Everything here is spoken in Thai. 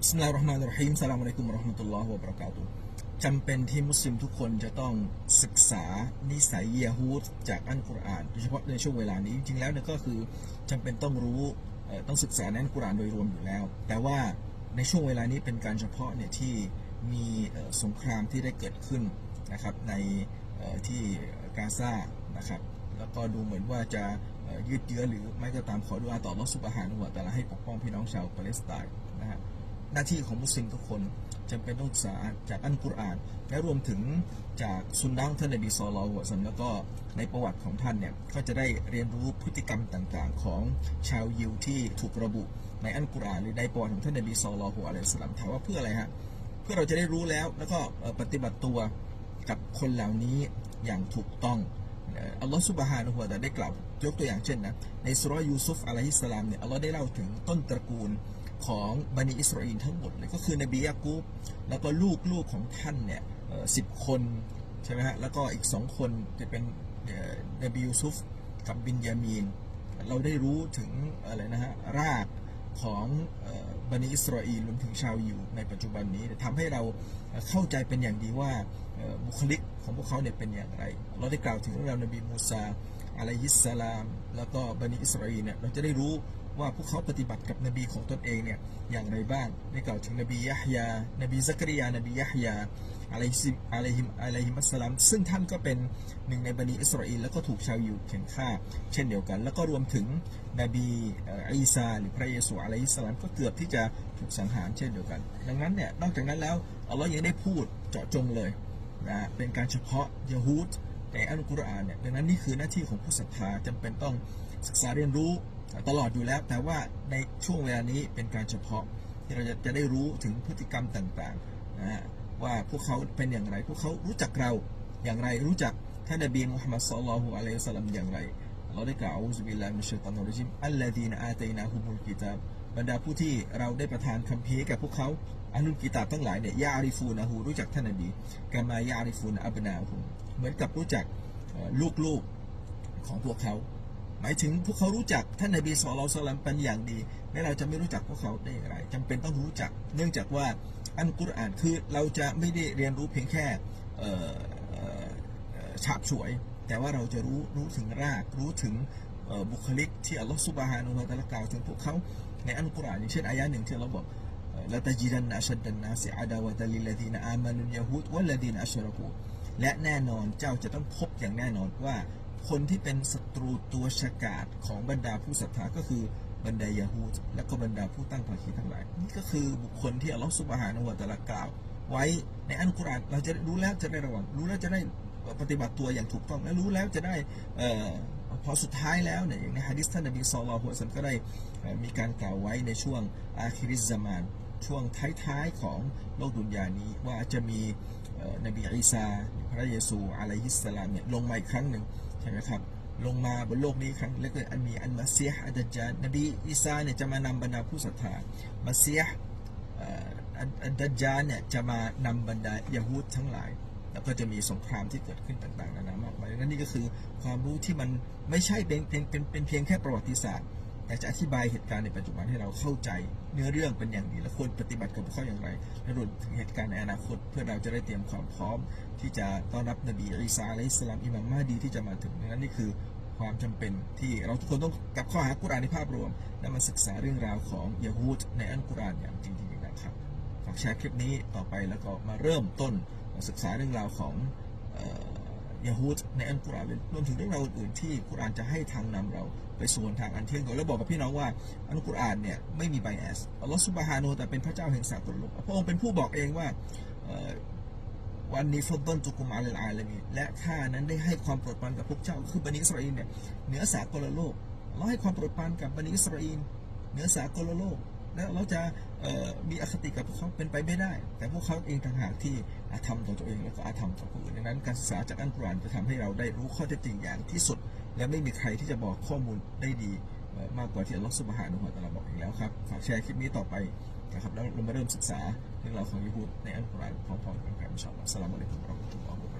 บิสมิลลาฮิรเราะห์มานิรเราะฮีมสลามอะลัยกุมวะเราะห์มะตุลลอฮ์วะบะเราะกาตุฮ์จำเป็นที่มุสลิมทุกคนจะต้องศึกษานิสัยยะฮูดจากอัลกุรอานโดยเฉพาะในช่วงเวลานี้จริงๆแล้วเนี่ยก็คือจำเป็นต้องรู้ต้องศึกษาในอัลกุรอานโดยรวมอยู่แล้ว แต่ว่าในช่วงเวลานี้เป็นการเฉพาะเนี่ยที่มีสงครามที่ได้เกิดขึ้นนะครับในที่กาซานะครับแล้วก็ดูเหมือนว่าจะยืดเยื้อหรือไม่ก็ตามขอดุอาต่ออัลลอฮ์ซุบฮานะฮูวะตะอาลาให้ปกป้องพี่น้องชาวปาเลสไตน์นะฮะ หน้าที่ของมุสลิมทุกคนจำเป็นต้องศึกษาจากอัลกุรอาน และรวมถึงจากซุนนะของท่านนบีศ็อลลัลลอฮุอะลัวะซัลลัมแล้วก็ในประวัติของท่านเนี่ยก็จะได้เรียนรู้พฤติกรรมต่างๆ ของชาวยิวที่ถูกระบุในอัลกุรอานหรือในประวัติของท่านนบีศ็อลลัลลอฮุอะลัยฮิวะซัลลัมถามว่าเพื่ออะไรฮะเพื่อเราจะได้รู้แล้วแล้วก็ปฏิบัติตัวกับคนเหล่านี้อย่างถูกต้องอัลลอฮฺสุบฮานะฮูวะตะอาได้กล่าวยกตัวอย่างเช่นนะในสุรยูซุฟอะลัยฮิสสลามเนี่ยอัลลอฮ์ได้เล่าถึงต้นตระกูล ของบันิอิสราเอลทั้งหมดเลยก็คือนบียะกูบแล้วก็ลูกลูกของท่านเนี่ยสิบคนใช่ไหมฮะแล้วก็อีกสองคนจะเป็นเอ่อนบียูซุฟกับบินยามีน เราได้รู้ถึงอะไรนะฮะรากของบันิอิสราเอลรวมถึงชาวยิวในปัจจุบันนี้ทำให้เราเข้าใจเป็นอย่างดีว่าบุคลิกของพวกเขาเนี่ยเป็นอย่างไร เราได้กล่าวถึงเรื่องราวนบีมูซาอะลัยฮิสสลาม แล้วก็บันิอิสราเอลเนี่ยเราจะได้รู้ ว่าพวกเขาปฏิบัติกับนบีของตนเองเนี่ยอย่างไรบ้างได้กล่าวถึงนบียะฮยานบีซักริยานบียะฮยาอะลัยฮิอะลัยฮิมอะลัยฮิมัสลามซึ่งท่านก็เป็นหนึ่งในบันิอิสราเอลแล้วก็ถูกชาวยิวเข็นฆ่า เช่นเดียวกัน แล้วก็รวมถึงนบีอีซาหรือพระเยซูอะลัยฮิสสลามก็เกือบที่จะถูกสังหารเช่นเดียวกัน ดังนั้นเนี่ยนอกจากนั้นแล้วอัลลอฮ์ยังได้พูดเจาะจงเลยนะเป็นการเฉพาะยะฮูดในอัลกุรอานเนี่ยดังนั้นนี่คือหน้าที่ของผู้ศรัทธาจำเป็นต้องศึกษาเรียนรู้ ตลอดอยู่แล้ว แต่ว่าในช่วงเวลานี้เป็นการเฉพาะที่เราจะจะได้รู้ถึงพฤติกรรมต่างๆนะว่าพวกเขาเป็นอย่างไร พวกเขารู้จักเราอย่างไรรู้จักท่านนบีมุฮัมมัดศ็อลลัลลอฮุอะลัยฮิวะซัลลัมอย่างไรเราได้กล่าวอูซุบิลลาฮิมิชชัยฏอนรจิมอัลลดีนอาตัยนาฮุมุลกิตาบบรรดาผู้ที่เราได้ประทานคัมภีร์ให้แก่พวกเขาอานุลกิตาบทั้งหลายเนี่ยยาอาริฟูนะฮูรู้จักท่านนบีกามายาอาริฟูนอับนาฮุเหมือนกับรู้จักลูกๆของพวกเขา หมายถึงพวกเขารู้จักท่านนบีสุลต่านเป็นอย่างดีและเราจะไม่รู้จักพวกเขาได้อย่างไรจำเป็นต้องรู้จัก เนื่องจากว่าอันกุรอานคือเราจะไม่ได้เรียนรู้เพียงแค่ฉาบฉวย แต่ว่าเราจะรู้รู้ถึงราก รู้ถึงบุคลิกที่อัลลอฮฺสุบฮานุวะตะลากล่าวถึงพวกเขาในอันกุรอานอย่างเช่นอายะหนึ่งที่เราบอกละตจิดันอัชดันนาสิอาดาวะตะลิลลดีนอามานุนยะฮูดวัลลดีนอัชรกูและแน่นอนเจ้าจะต้องพบอย่างแน่นอนว่า คนที่เป็นศัตรูตัวฉกาจของบรรดาผู้ศรัทธาก็คือบรรดายาฮูดและก็บรรดาผู้ตั้งภาคีทั้งหลาย นี่ก็คือบุคคลที่อัลลอฮฺสุบฮานะฮูวะตะลากล่าว ไว้ในอัลกุรอานเราจะรู้แล้วจะได้ระวังรู้แล้วจะได้ปฏิบัติตัวอย่างถูกต้องและรู้แล้วจะได้เอ่อพอสุดท้ายแล้วเนี่ยอย่างในฮะดิษท่านนบีศ็อลลัลลอฮุอะลัยฮิวะซัมก็ได้มีการกล่าวไว้ในช่วงอาคิริซซามาน ช่วงท้ายๆของโลกดุนยานี้ว่าจะมีนบีอีสาพระเยซูอะลัยฮิสสลามเนี่ยลงมาอีกครั้งหนึ่ง ใช่ไหมครับ ลงมาบนโลกนี้ครั้งแล้วก็อันมีอันมาเซียอัดดัจานนบีอีสาเนี่ยจะมานำบรรดาผู้ศรัทธามาเซียอันอันดจานเนี่ยจะมานำบรรดายะฮูดทั้งหลาย แล้วก็จะมีสงครามที่เกิดขึ้นต่างๆนานามากมายนั่นนี่ก็คือความรู้ที่มันไม่ใช่เป็นเป็นเป็นเป็นเพียงแค่ประวัติศาสตร์ แต่จะอธิบายเหตุการณ์ในปัจจุบันให้เราเข้าใจเนื้อเรื่องเป็นอย่างดีและควรปฏิบัติกับเขาอย่างไรและรวมถึงเหตุการณ์ในอนาคต เพื่อเราจะได้เตรียมความพร้อม ที่จะต้อนรับนบีอีสาอะลัยฮิสลามอิหมัมมาดีที่จะมาถึงดังนั้นนี่คือความจำเป็นที่เราทุกคนต้องกลับเข้าหากุรานในภาพรวม และมาศึกษาเรื่องราวของยะฮูดในอัลกุรอานอย่างจริงๆนะครับฝากแชร์คลิปนี้ต่อไปแล้วก็มาเริ่มต้นศึกษาเรื่องราวของ ยะฮูดในอัลกุรอานรวมถึงเรื่องราวอื่นๆที่กุรอานจะให้ทางนำเราไปสู่หนทางอันเที่ยงตรงแล้วบอกกับพี่น้องว่าอัลกุรอานเนี่ยไม่มีไบแอสอัลลอฮฺซุบฮานูแต่เป็นพระเจ้าแห่งสากลโลกพระองค์เป็นผู้บอกเองว่าวันนี้ฟัดดลจุกุมอาลลอาลามีและข้านั้นได้ให้ความโปรดปรานกับพวกเจ้าคือบันิอิสราเอลเนี่ยเหนือสากลโลกเราให้ความโปรดปรานกับบันิอิสราเอลเหนือสากลโลก แล้วเราจะมีอคติกับพวกเขาเป็นไปไม่ได้ แต่พวกเขาเองต่างหากที่อาธรรมต่อตัวเองแล้วก็อาธรรมต่อผู้อื่นดังนั้น การศึกษาจากอัลกุรอานจะทำให้เราได้รู้ข้อเท็จจริงอย่างที่สุด และไม่มีใครที่จะบอกข้อมูลได้ดีมากกว่าที่อัลลอฮฺสุบฮานุฮะตะอาลาบอกอีกแล้วครับฝากแชร์คลิปนี้ต่อไปนะครับแล้วเรามาเริ่มศึกษาเรื่องราวของยูฮูดในอัลกุรอานพร้อมๆกันครับอินชาอัลลอฮฺสลามุอะลัยกุมวะเราะห์มะตุลลอฮ์